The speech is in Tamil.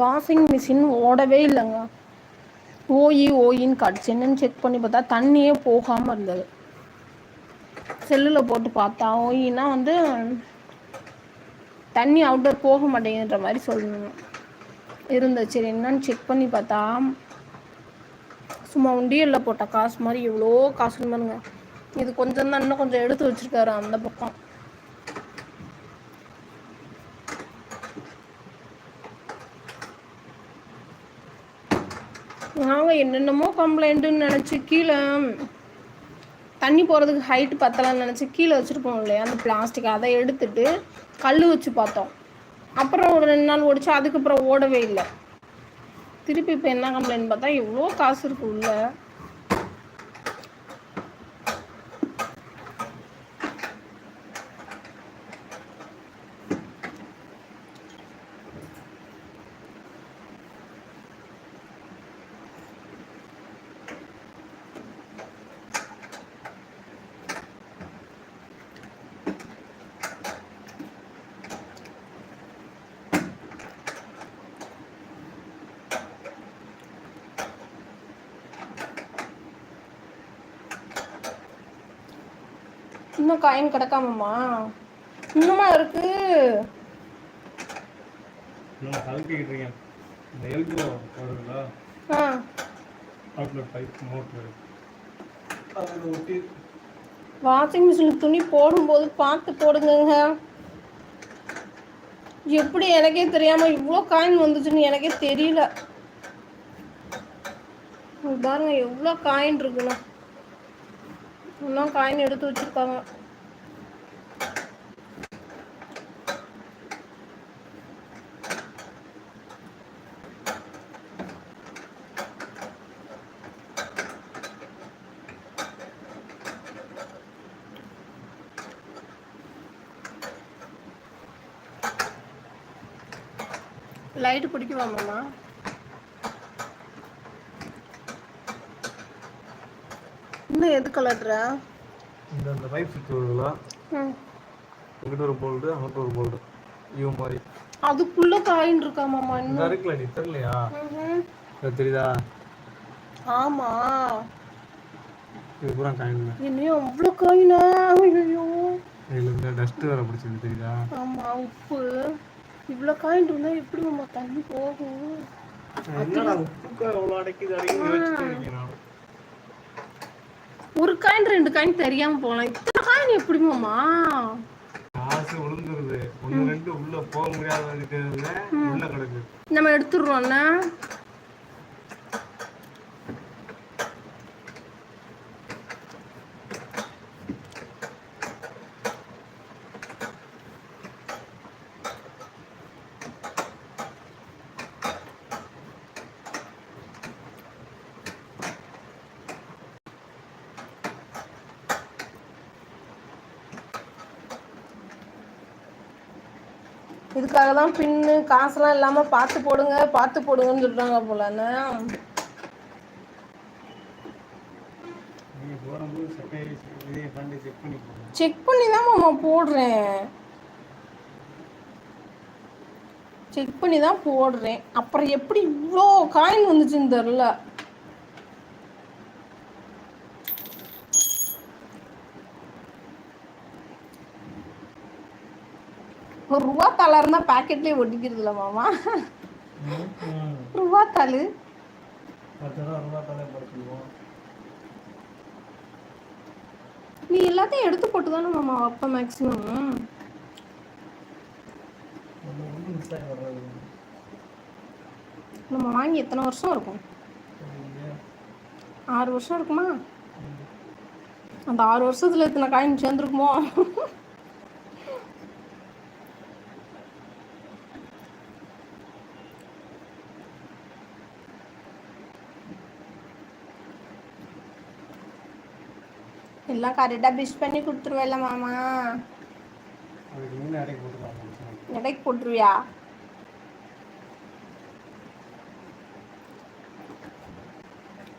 வாஷிங் மிஷின் ஓடவே இல்லைங்க. ஓஇ ஓயின்னு காட்டுச்சு என்னன்னு செக் பண்ணி பார்த்தா தண்ணியே போகாமல் இருந்தது. செல்லில் போட்டு பார்த்தா ஓயின்னா வந்து தண்ணி அவுட்டர் போக மாட்டேங்குன்ற மாதிரி சொல்லணும் இருந்தது சரி என்னன்னு செக் பண்ணி பார்த்தா சும்மா உண்டியலில் போட்ட காசு மாதிரி எவ்வளோ காசு பாருங்க. இது கொஞ்சம் தான் இன்னும் கொஞ்சம் எடுத்து வச்சுருக்காரு அந்த பக்கம். நாங்கள் என்னென்னமோ கம்ப்ளைண்ட்டுன்னு நினச்சி கீழே தண்ணி போகிறதுக்கு ஹைட் பத்தலாம்னு நினச்சி கீழே வச்சுருப்போம் இல்லையா அந்த பிளாஸ்டிக் அதை எடுத்துட்டு கல் வச்சு பார்த்தோம். அப்புறம் ஒரு ரெண்டு நாள் ஓடிச்சு அதுக்கப்புறம் ஓடவே இல்லை. திருப்பி இப்போ என்ன கம்ப்ளைண்ட் பார்த்தா எவ்வளோ காசு இருக்குது உள்ளே. இன்னும் காயின் கிடக்காமம்மா. இன்னுமா இருக்கு? நான் கலக்கிக்கிட்டு இருக்கேன். இந்த எல்போ வருங்களா ஆ. அவுட்லெட் பைப் மோட்ரு அதில் ஒட்டி வாஷிங் மிஷினில் துணி போடும்போது பார்த்து போடுங்கங்க. எப்படி எனக்கே தெரியாமல் இவ்வளோ காயின் வந்துச்சுன்னு எனக்கே தெரியல. பாருங்க எவ்வளோ காயின் இருக்குன்னு. இன்னும் காயின் எடுத்து வச்சிருக்காங்க. லைட்டு பிடிக்குவாமாம்மா இன்னும் எது கலர்ற இந்த அந்த பைப் சுற்றி வருங்களா ம். இங்கிட்ட ஒரு போல்டு அங்கிட்ட ஒரு போல்டு இவ மாதிரி. அதுக்குள்ள காயின் இருக்காமாம்மா இந்த இன்னும்? இருக்குல்ல நீ தெரியலையா? தெரியுதா? ஆமா. இது பூரா காயினுங்க என்னையும் அவ்வளோ காயினா ஐயோ இதில் இந்த டஸ்ட்டு வேற பிடிச்சது தெரியுதா? ஆமா உப்பு. இவ்வளோ காயின் இருந்தா எப்படி மாமா தண்ணி போகும்? உப்புக்கு அவ்வளோ அடைக்குது அடைக்குது. ஒரு காயின் ரெண்டு காயின் தெரியாம போலாம். இத்தனை காயின் எப்படி மாமா காசு விழுந்துருது ஒன்று ரெண்டு உள்ள போக முடியாத இருக்கிறதுல உள்ள கிடக்கு. நம்ம எடுத்துடுறோம்னா இதுக்காக தான் பின்னு காசுலாம் இல்லாம பார்த்து போடுங்க பார்த்து போடுங்கன்னு சொல்றாங்க போலண்ணா செக் பண்ணி போடுங்க. செக் பண்ணி தான் மாமா போடுறேன். செக் பண்ணி தான் போடுறேன். அப்புறம் எப்படி இவ்வளோ காயின் வந்துச்சுன்னு தெரில ஒரு ரூபா தாளா இருந்தா பாக்கெட்லயே ஒட்டிக்கிறது இல்ல மாமா. ரூபா தாளு நீ எல்லாத்தையும் எடுத்து போட்டு தானே மாமா வைப்ப மேக்ஸிமம் நம்ம வாங்கி எத்தனை வருஷம் இருக்கும்? ஆறு வருஷம் இருக்குமா? அந்த ஆறு வருஷத்துல இத்தனை காயின் சேர்ந்துருக்குமோ? எல்லாம் கரெக்டாக பிஷ் பண்ணி கொடுத்துருவேல்ல மாமா. எடைக்கு போட்டுருவியா?